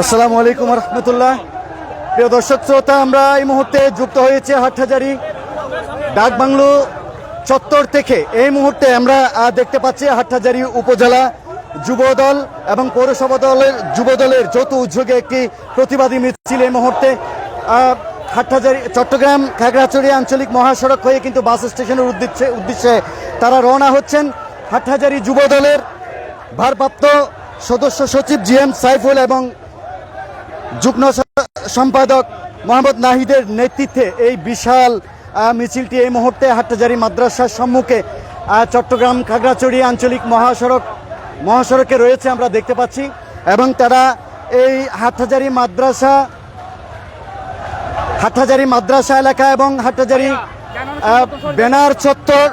আসসালামু আলাইকুম রহমতুল্লাহ। প্রিয় দর্শক শ্রোতা আমরা এই মুহূর্তে যুক্ত হয়েছে হাটহাজারি ডাক বাংলো চত্বর থেকে এই মুহূর্তে আমরা দেখতে পাচ্ছি হাটহাজারি উপজেলা যুবদল এবং পৌরসভা দলের যুবদলের যৌথ উদ্যোগে একটি প্রতিবাদী মিছিল এই মুহূর্তে। হাটহাজারি, চট্টগ্রাম, খাগড়াছড়ি আঞ্চলিক মহাসড়ক হয়ে কিন্তু বাস স্টেশনের উদ্দেশ্যে উদ্দেশ্যে তারা রওনা হচ্ছেন। হাটহাজারি যুবদলের ভারপ্রাপ্ত সদস্য সচিব জি এম সাইফুল এবং যুগ্ম সম্পাদক মোহাম্মদ নাহিদের নেতৃত্বে এই বিশাল মিছিলটি এই মুহূর্তে হাট্টাজারি মাদ্রাসার সম্মুখে চট্টগ্রাম খাগড়াছড়ি আঞ্চলিক মহাসড়ক, মহাসড়কে রয়েছে আমরা দেখতে পাচ্ছি। এবং তারা এই হাটহাজারি মাদ্রাসা হাটহাজারি মাদ্রাসা এলাকা এবং হাটহাজারি বেনার চত্বর,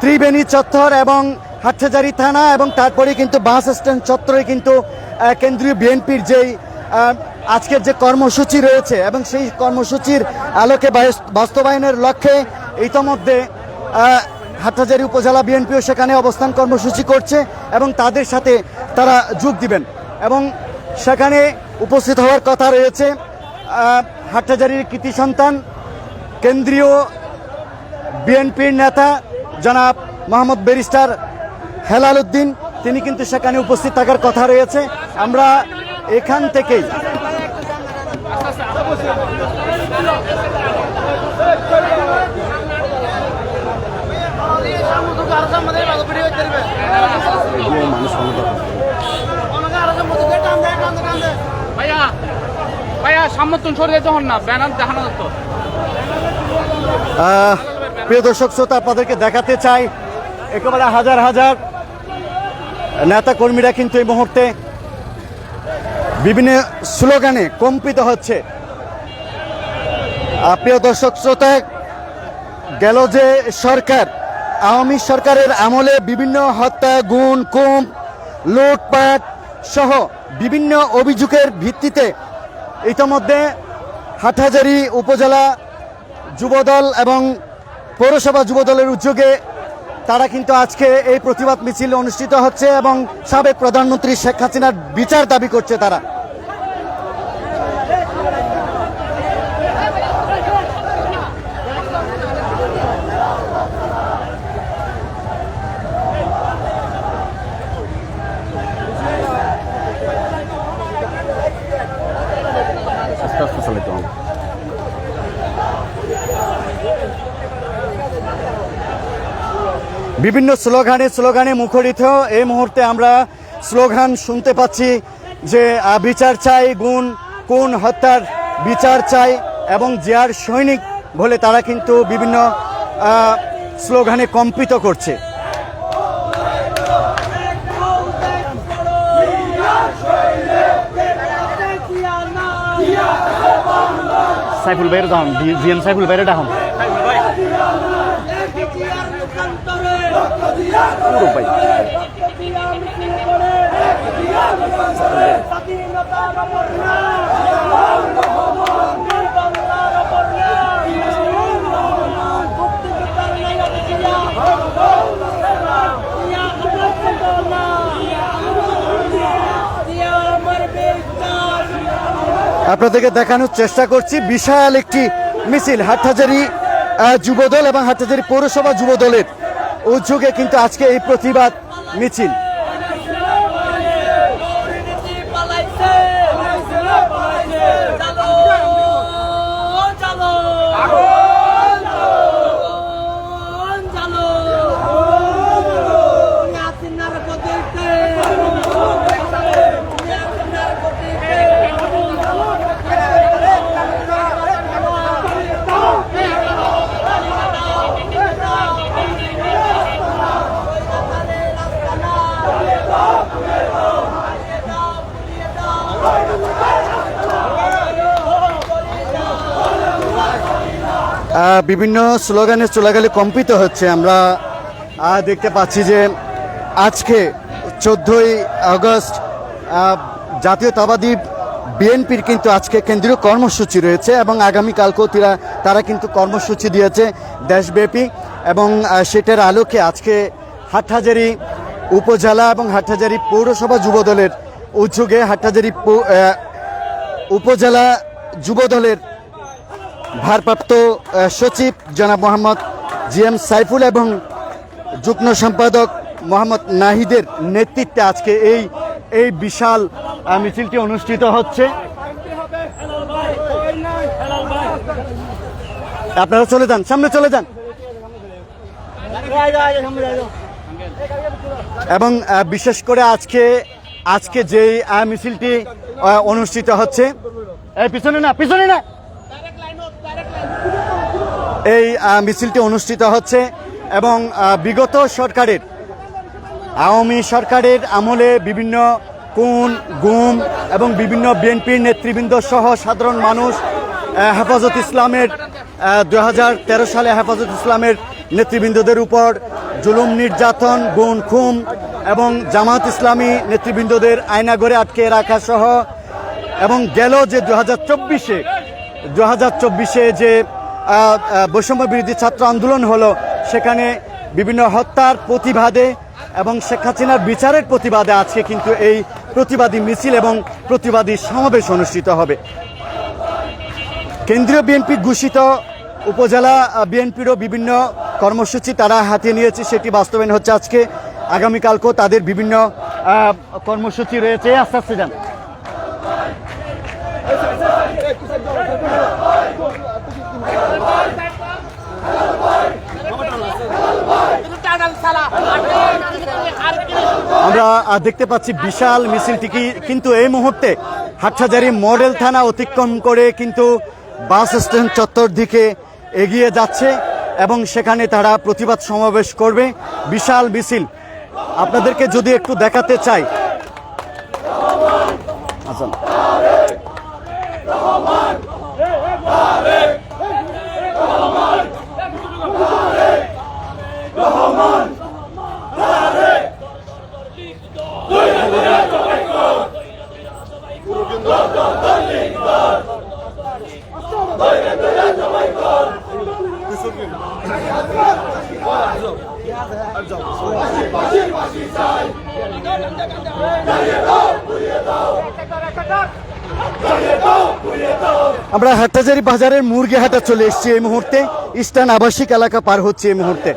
ত্রিবেণী চত্বর এবং হাটহাজারি থানা এবং তারপরে কিন্তু বাস স্ট্যান্ড চত্বরে কিন্তু কেন্দ্রীয় বিএনপির যেই আজকের যে কর্মসূচি রয়েছে এবং সেই কর্মসূচির আলোকে বাস্তবায়নের লক্ষ্যে ইতোমধ্যে হাটহাজারি উপজেলা বিএনপিও সেখানে অবস্থান কর্মসূচি করছে এবং তাদের সাথে তারা যোগ দিবেন। এবং সেখানে উপস্থিত হওয়ার কথা রয়েছে হাটহাজারির কৃতি সন্তান, কেন্দ্রীয় বিএনপির নেতা জনাব মোহাম্মদ ব্যারিস্টার হেলাল উদ্দিন, তিনি কিন্তু সেখানে উপস্থিত থাকার কথা রয়েছে। আমরা এখান থেকেই ভাইয়া যখন না প্রিয় দর্শক শ্রোতা, আপনাদেরকে দেখাতে চাই, একেবারে হাজার হাজার নেতা কর্মীরা কিন্তু এই মুহূর্তে বিভিন্ন স্লোগানে কম্পিত হচ্ছে। প্রিয় দর্শক শ্রোতা, গেল যে সরকার, আওয়ামী সরকারের আমলে বিভিন্ন হত্যা গুণ কুম, লুটপাট সহ বিভিন্ন অভিযোগের ভিত্তিতে ইতোমধ্যে হাটহাজারি উপজেলা যুবদল এবং পৌরসভা যুবদলের উদ্যোগে তারা কিন্তু আজকে এই প্রতিবাদ মিছিল অনুষ্ঠিত হচ্ছে এবং সাবেক প্রধানমন্ত্রী শেখ হাসিনার বিচার দাবি করছে তারা। বিভিন্ন স্লোগানে স্লোগানে মুখরিত। এই মুহূর্তে আমরা স্লোগান শুনতে পাচ্ছি যে বিচার চাই, গুণ, কোন হত্যার বিচার চাই এবং জিয়ার সৈনিক বলে তারা কিন্তু বিভিন্ন স্লোগানে কম্পিত করছে। সাইফুল ভাইয়ের দাম জিএম সাইফুল ভাইয়ের ডাহম পুরো আপনাদেরকে দেখানোর চেষ্টা করছি বিশাল একটি মিছিল হাটহাজারি যুবদল এবং হাটহাজারি পৌরসভা যুবদলের। উদ্যোগে কিন্তু আজকে এই প্রতিবাদ মিছিল। বিভিন্ন স্লোগানে চোলাগালি কম্পিত হচ্ছে। আমরা দেখতে পাচ্ছি যে আজকে চোদ্দই আগস্ট জাতীয়তাবাদী বিএনপির কিন্তু আজকে কেন্দ্রীয় কর্মসূচি রয়েছে এবং আগামীকালকেও তারা তারা কিন্তু কর্মসূচি দিয়েছে দেশব্যাপী এবং সেটার আলোকে আজকে হাটহাজারি উপজেলা এবং হাটহাজারি পৌরসভা যুবদলের উদ্যোগে হাটহাজারি উপজেলা যুবদলের ভারপ্রাপ্ত সচিব জনাব মোহাম্মদ জি এম সাইফুল এবং যুগ্ম সম্পাদক মোহাম্মদ নাহিদের নেতৃত্বে আজকে এই এই বিশাল মিছিলটি অনুষ্ঠিত হচ্ছে। আপনারা চলে যান, সামনে চলে যান। এবং বিশেষ করে আজকে আজকে যেই মিছিলটি অনুষ্ঠিত হচ্ছে। পিছনে না পিছনে না। এই মিছিলটি অনুষ্ঠিত হচ্ছে এবং বিগত সরকারের, আওয়ামী সরকারের আমলে বিভিন্ন কোন গুম এবং বিভিন্ন বিএনপির নেতৃবৃন্দ সহ সাধারণ মানুষ হেফাজত ইসলামের দু হাজার তেরো সালে হেফাজত ইসলামের নেতৃবৃন্দদের উপর জুলুম, নির্যাতন গুণ খুম এবং জামাত ইসলামী নেতৃবৃন্দদের আয়নাগরে আটকে রাখা সহ এবং গেল যে দু হাজার চব্বিশে দু হাজার চব্বিশে যে বৈষম্য বিরোধী ছাত্র আন্দোলন হলো, সেখানে বিভিন্ন হত্যার প্রতিবাদে এবং শেখ হাসিনার বিচারের প্রতিবাদে আজকে কিন্তু এই প্রতিবাদী মিছিল এবং প্রতিবাদী সমাবেশ অনুষ্ঠিত হবে। কেন্দ্রীয় বিএনপি ঘোষিত উপজেলা বিএনপিরও বিভিন্ন কর্মসূচি তারা হাতে নিয়েছে, সেটি বাস্তবায়ন হচ্ছে আজকে। আগামীকালকেও তাদের বিভিন্ন কর্মসূচি রয়েছে। আস্তে আস্তে আমরা দেখতে পাচ্ছি বিশাল মিছিলটি কিন্তু এই মুহূর্তে হাটসাজারি মডেল থানা অতিক্রম করে কিন্তু বাস স্ট্যান্ড চত্বর দিকে এগিয়ে যাচ্ছে এবং সেখানে তারা প্রতিবাদ সমাবেশ করবে। বিশাল মিছিল। আপনাদেরকে যদি একটু দেখাতে চাই আমরা হাটহাজারি বাজারের মুরগি হাটা চলে এসেছি এই মুহূর্তে। ইস্টার্ন আবাসিক এলাকা পার হচ্ছে এই মুহূর্তে।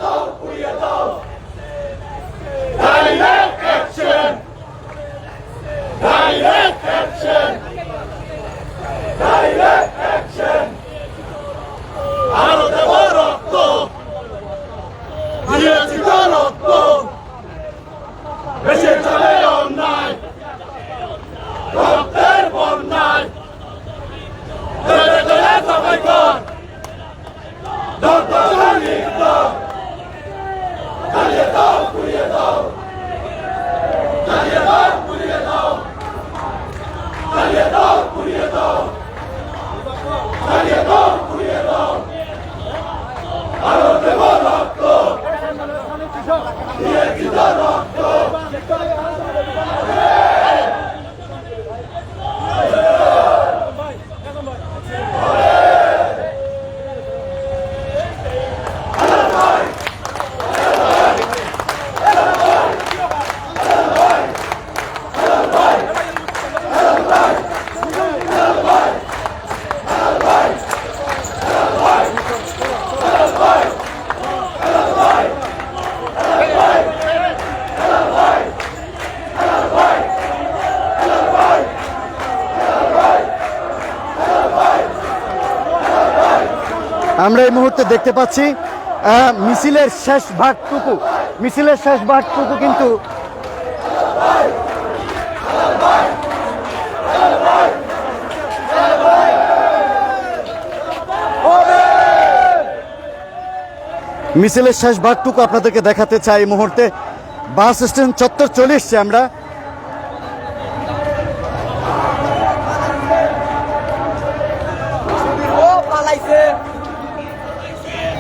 দত্ত আমরা এই মুহূর্তে দেখতে পাচ্ছি মিছিলের শেষ ভাগটুকু, মিছিলের শেষ ভাগটুকু কিন্তু মিছিলের শেষ ভাগটুকু আপনাদেরকে দেখাতে চাই এই মুহূর্তে। বাস স্ট্যান্ড চত্বর চলে এসছি আমরা।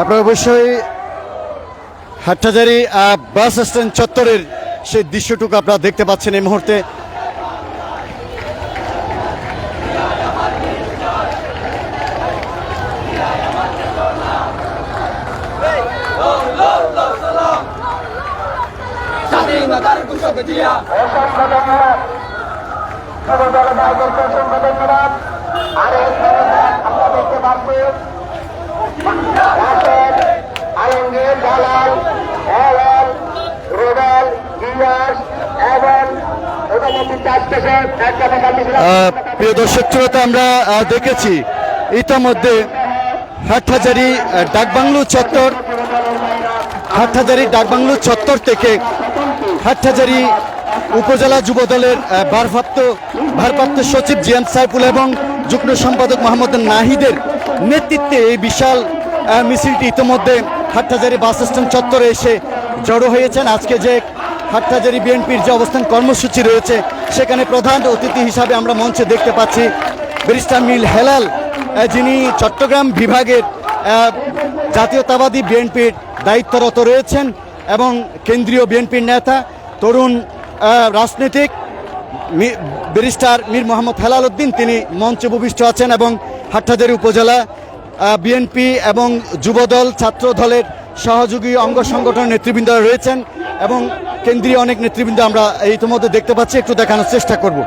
আপনারা অবশ্যই হাটহাজারি বাস স্ট্যান্ড চত্বরের সেই দৃশ্যটুকু আপনারা দেখতে পাচ্ছেন এই মুহূর্তে। ঘোষক দিয়া প্রিয় দর্শক, শ্রোতা, আমরা দেখেছি ইতোমধ্যে হাটহাজারি ডাকবাংলো চত্বর, হাটহাজারি, ডাকবাংলো চত্বর থেকে হাটহাজারি উপজেলা যুব দলের ভারপ্রাপ্ত ভারপ্রাপ্ত সচিব জিয়ান সাইফুল এবং যুগ্ম সম্পাদক মোহাম্মদ নাহিদের নেতৃত্বে এই বিশাল মিছিলটি ইতিমধ্যে হাটহাজারি বাস স্ট্যান্ড চত্বরে এসে জড়ো হয়েছেন। আজকে যে হাটহাজারি বিএনপির যে অবস্থান কর্মসূচি রয়েছে, সেখানে প্রধান অতিথি হিসাবে আমরা মঞ্চে দেখতে পাচ্ছি ব্যারিস্টার মিল হেলাল যিনি চট্টগ্রাম বিভাগের জাতীয়তাবাদী বিএনপির দায়িত্বরত রয়েছেন এবং কেন্দ্রীয় বিএনপির নেতা, তরুণ রাজনীতিক ব্যারিস্টার মীর মোহাম্মদ হেলাল উদ্দিন। তিনি মঞ্চে উপবিষ্ট আছেন এবং হাটহাজারী উপজেলা বিএনপি এবং যুবদল ছাত্র দলের সহযোগী অঙ্গ সংগঠনের নেতৃবৃন্দ রয়েছেন এবং কেন্দ্রীয় অনেক নেতৃবৃন্দ আমরা ইতিমধ্যে দেখতে পাচ্ছি একটু দেখানোর চেষ্টা করব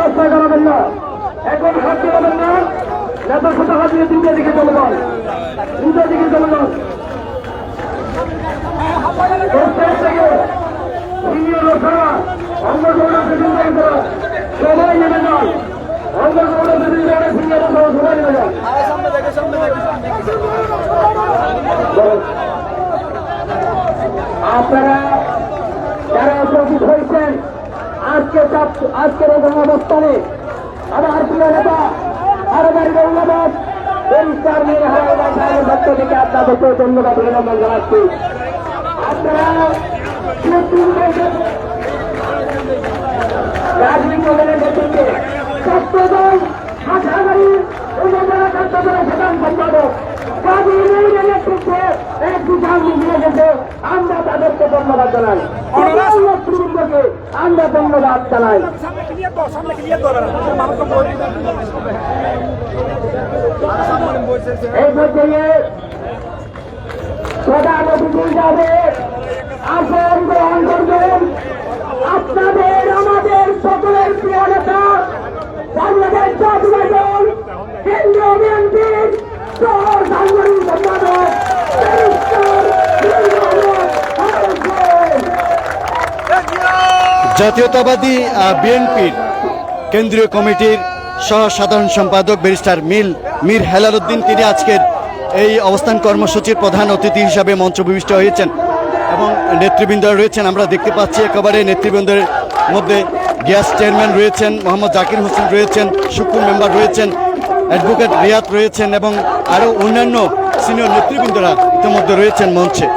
রাস্তায় দাঁড়াবেন না এখন হাত দাঁড়াবেন না সাথে হাত দিয়ে দুটো দিকে যান দুটো দিকে যান থেকে সিনিয়র লোকেরা অঙ্গগৌড় প্রেসিডেন্ট সবাই নেমে যান। অঙ্গগৌড় প্রেসিডেন্ট সিনিয়র লোকেরা আপনারা যারা উপস্থিত হয়েছেন, আজকে আজকের এই অবস্থানে আমার প্রিয় নেতা হারাদারি গৌরবাদ পরিষ্কার হারাদার সাহেবের পক্ষ থেকে আপনাদেরকে ধন্যবাদ অভিনন্দন জানাচ্ছি। আপনারা রাজনীতি নেতৃত্বে সত্যদল হাটাগাড়ি উপজেলা কার্যকরের প্রধান সম্পাদক কাজী ইউনিয়নের নেতৃত্বে এক বিশাল মিলিয়ে গেছে আমরা তাদেরকে ধন্যবাদ জানাই। নেতৃবৃন্দকে আমরা ধন্যবাদ জানাই। এই পর্যায়ে প্রধান আপনাদের আমাদের সকলের প্রিয় নেতা বাংলাদেশ জাতীয় দল কেন্দ্রীয় বিএনপির সাংগঠনিক সম্পাদক। জাতীয়তাবাদী বিএনপির কেন্দ্রীয় কমিটির সহ সাধারণ সম্পাদক ব্যারিস্টার মিল, মীর হেলাল উদ্দিন, তিনি আজকের এই অবস্থান কর্মসূচির প্রধান অতিথি হিসাবে মঞ্চ উপবিষ্ট হয়েছেন এবং নেতৃবৃন্দ রয়েছেন। আমরা দেখতে পাচ্ছি একেবারে নেতৃবৃন্দের মধ্যে গ্যাস চেয়ারম্যান রয়েছেন, মোহাম্মদ জাকির হোসেন রয়েছেন শুকুর মেম্বার রয়েছেন, অ্যাডভোকেট রিয়াদ রয়েছেন এবং আরও অন্যান্য সিনিয়র নেতৃবৃন্দরা ইতিমধ্যে রয়েছেন মঞ্চে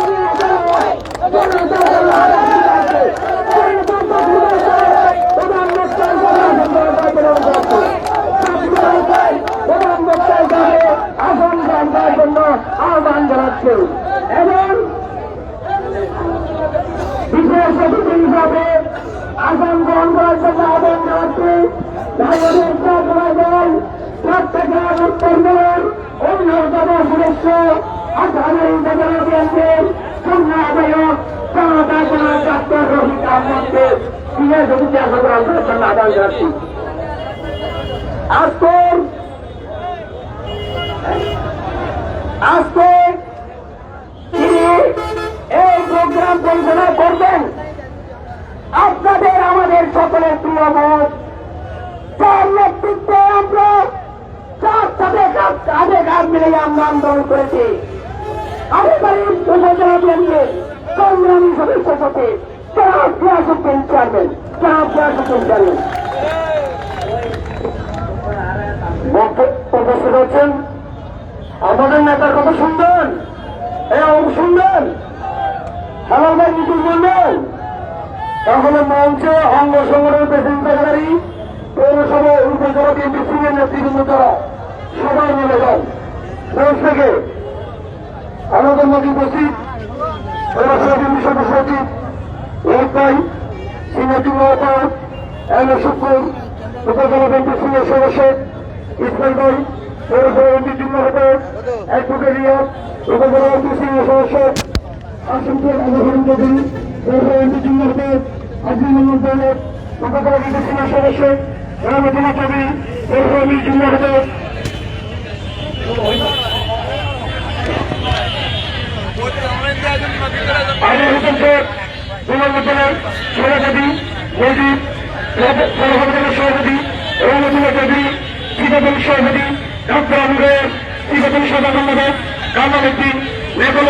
আহ্বান জানাচ্ছে এবং বিশেষ অতিথি হিসাবে আসন গ্রহণ করার জন্য আহ্বান জানাচ্ছি বাংলাদেশ জাতীয় দল চট্টগ্রাম উত্তর দলের অন্যতম সদস্য আসামের উপজেলা বিএনপির পূর্ণ আহ্বায়ক জনতা মোহাম্মদকে আশা করে আন্দোলনের জন্য আহ্বান জানাচ্ছি। আজকে আজকে তিনি এই প্রোগ্রাম পরিচালনা করবেন। আপনাদের, আমাদের সকলের প্রিয় মত তার নেতৃত্বে আমরা চার সাথে কাঁধে কাঁধ মিলে আমরা আন্দোলন করেছি। আধিকারিক প্রশাসনা কেন্দ্রের সংগ্রামী সদস্য সাথে জনাব গিয়াসুদ্দিন চেয়ারম্যান। হচ্ছেন আমাদের নেতার কথা শুনবেন? শুনবেন? সালাম ভাই মিটিং করবেন তাহলে মঞ্চে অঙ্গ সংগঠনের প্রেসিডেন্ট পৌরসভা উপজেলা বিএনপি সিনিয়র নেতৃবৃন্দ তারা সবাই মিলে যান। মঞ্চ থেকে আমাদের মধ্যে উপস্থিত পৌরসভা বিএনপি সদস্য সচিব ভাই সিনিয়র মহাপৌর এম এ শুক্র উপজেলা বিএনপি সিনিয়র সদস্য, ইসমাইল ভাই পৌরসভা বিএনপি যুগ্ম মহাপৌর অ্যাডভোকেট রিয়াদ উপজেলা বিএনপি সিনিয়র সদস্য আসনপুর আবহাওয়া চৌধুরী পৌরসভা বিএনপি যুগ্ম মহাপৌর আব্দুল মোহাম্মদ উপজেলা বিএনপি সিনিয়র সদস্য রহমতুল্লাহ চৌধুরী পৌরসভা বিএনপি যুগ্ম মহাপৌর আলী হোসেন শেখ বিমানবন্দরের সভাপতি মজিদ সভাপতির সভাপতি রহমতুল্লাহ চৌধুরী সিকাতুল সভাপতি ডক্টর আমিরের সিকাতুল সাধারণ সম্পাদক কামাল উদ্দিন নেপাল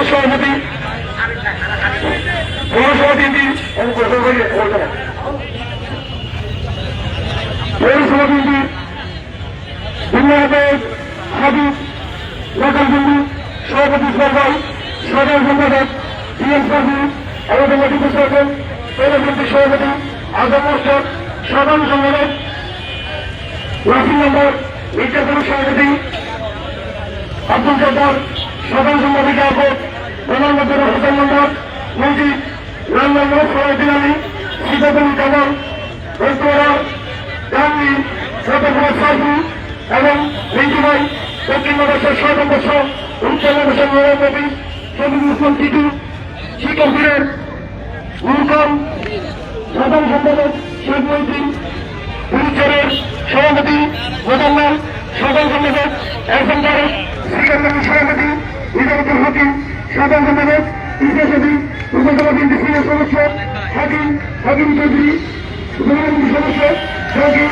আমাদের নদীপুর সরকার পৌরমন্ত্রী সভাপতি আজম মোর্শদ, সাধারণ সম্পাদক রাফি নম্বর নির্যাতন সভাপতি আব্দুল জব্বার, সাধারণ সম্পাদক আহ্বক প্রধানমন্ত্রী হোসেন নম্বর মসজিদ লাল নম্বর সভাপতি আলী সিদ্ধাতুল কামাল রোজগোড়া গান্ধী সতর্কতা সাহু এবং রিঙ্কু ভাই, দক্ষিণ বাংলাদেশের ছয় নম্বর উত্তর নয় নবী শহীদুল ইসলাম টিটু। শিক্ষকের মুরকম সাধারণ সম্পাদক শেখ মন্ত্রী পুরুষের সভাপতি মোজাম্মাল সাধারণ সম্পাদক এহসান তারেক সিকান্দার সভাপতি নিজামুদ্দিন হাকিম সাধারণ সম্পাদক ইতিহাসী উপজেলা বিএনপি সিনিয়র সদস্য, হাকিম হাকিম চৌধুরী উপজেলা সদস্য, হাকিম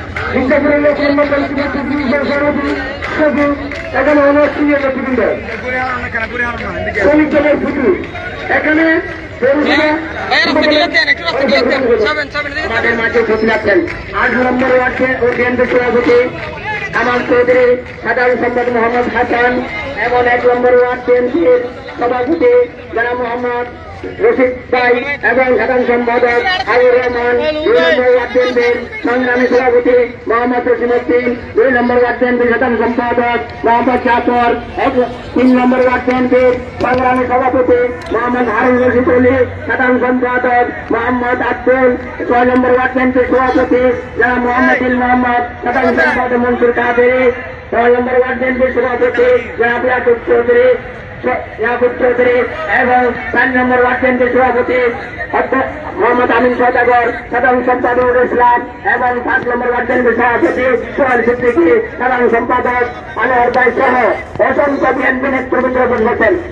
এখানে অনেক সিনিয়র নেতৃবৃন্দ। শ্রমিক দলের এখানে আট নম্বর ওয়ার্ডে ও কেন্দ্র সভাপতি আমার চৌধুরী সাধারণ সম্পাদক মোহাম্মদ হাসান এবং এক নম্বর ওয়ার্ড বিএনপির সভাপতি যারা মোহাম্মদ রশিদ ভাই এবং সাধারণ সম্পাদক আবুর রহমান, দুই নম্বর ওয়ার্ড বিএনপির সংগ্রামী সভাপতি মোহাম্মদ রসিমুদ্দিন দুই নম্বর ওয়ার্ড বিএনপির সাধারণ সম্পাদক মোহাম্মদ জাফর তিন নম্বর ওয়ার্ড বিএনপির সংগ্রামী সভাপতি মোহাম্মদ হারুন রশিদ অলি সাধারণ সম্পাদক মোহাম্মদ আব্দুল, ছয় নম্বর ওয়ার্ড বিএনপির সভাপতি যারা মোহাম্মদ মোহাম্মদ, সাধারণ সম্পাদক মনসুর কাদেরি, ছয় নম্বর ওয়ার্ড বিএনপির সভাপতি যারা চৌধুরী। ইয়াকুব চৌধুরী এবং চার নম্বর ওয়ার্ড বিএনপির সভাপতি মোহাম্মদ আমিন সদাগর, সাধারণ সম্পাদক ইসলাম এবং পাঁচ নম্বর ওয়ার্ড বিএনপির সভাপতি সিদ্দিকী, সাধারণ সম্পাদক আনোয়ার ভাই সহ অসংখ্য বিএনপি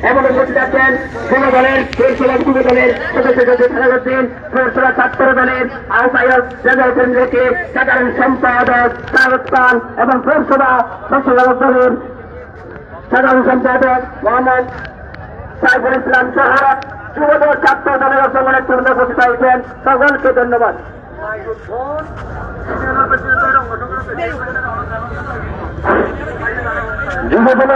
এবং উপস্থিত আছেন যুব দলের দলের সদস্য ছাত্র দলের আহ্বায়ক কেন্দ্রকে সাধারণ সম্পাদক পান এবং পৌরসভা সংসদ দলের সাধারণ সম্পাদক মোহাম্মদ সাইফুল ইসলাম সাহা যুবদল ছাত্র দলের অসংখ্য নেতৃবৃন্দ উপস্থিত হয়েছেন সকলকে ধন্যবাদ। যুবদল